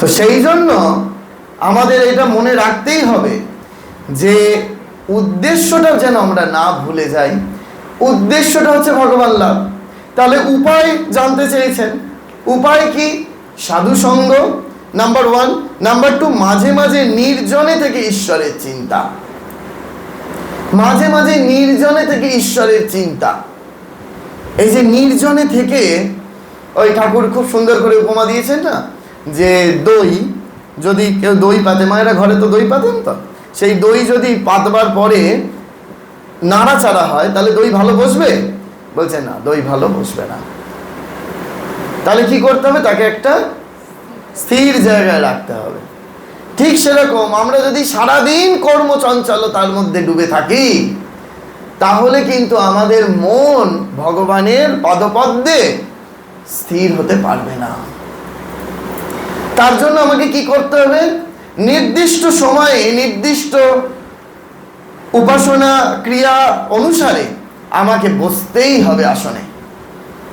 তো সেই জন্য আমাদের এটা মনে রাখতেই হবে যে উদ্দেশ্যটা যেন আমরা না ভুলে যাই। উদ্দেশ্যটা হচ্ছে ভগবান লাভ। তাহলে উপায় জানতে চেয়েছেন। উপায় কি? সাধু সঙ্গ নাম্বার ওয়ান নাম্বার টু মাঝে মাঝে নির্জনে থেকে ঈশ্বরের চিন্তা। মাঝে মাঝে নির্জনে থেকে ঈশ্বরের চিন্তা। এই যে নির্জনে থেকে, ওই ঠাকুর খুব সুন্দর করে উপমা দিয়েছেন না? যে দই, যদি কেউ দই পাতে, মায়েরা ঘরে তো দই পাতেন তো? সেই দই যদি পাতবার পরে নাড়াচাড়া হয়, তাহলে দই ভালো বসবে? বলছে, না, দই ভালো বসবে না। তাহলে কি করতে হবে? তাকে একটা স্থির জায়গায় রাখতে হবে। ঠিক সেরকম, আমরা যদি সারাদিন কর্মচঞ্চলতার মধ্যে ডুবে থাকি, তাহলে কিন্তু আমাদের মন ভগবানের পদপদ্মে স্থির হতে পারবে না। তার জন্য আমাকে কি করতে হবে? নির্দিষ্ট সময়ে, নির্দিষ্ট উপাসনা, ক্রিয়া অনুসারে আমাকে বসতেই হবে আসনে।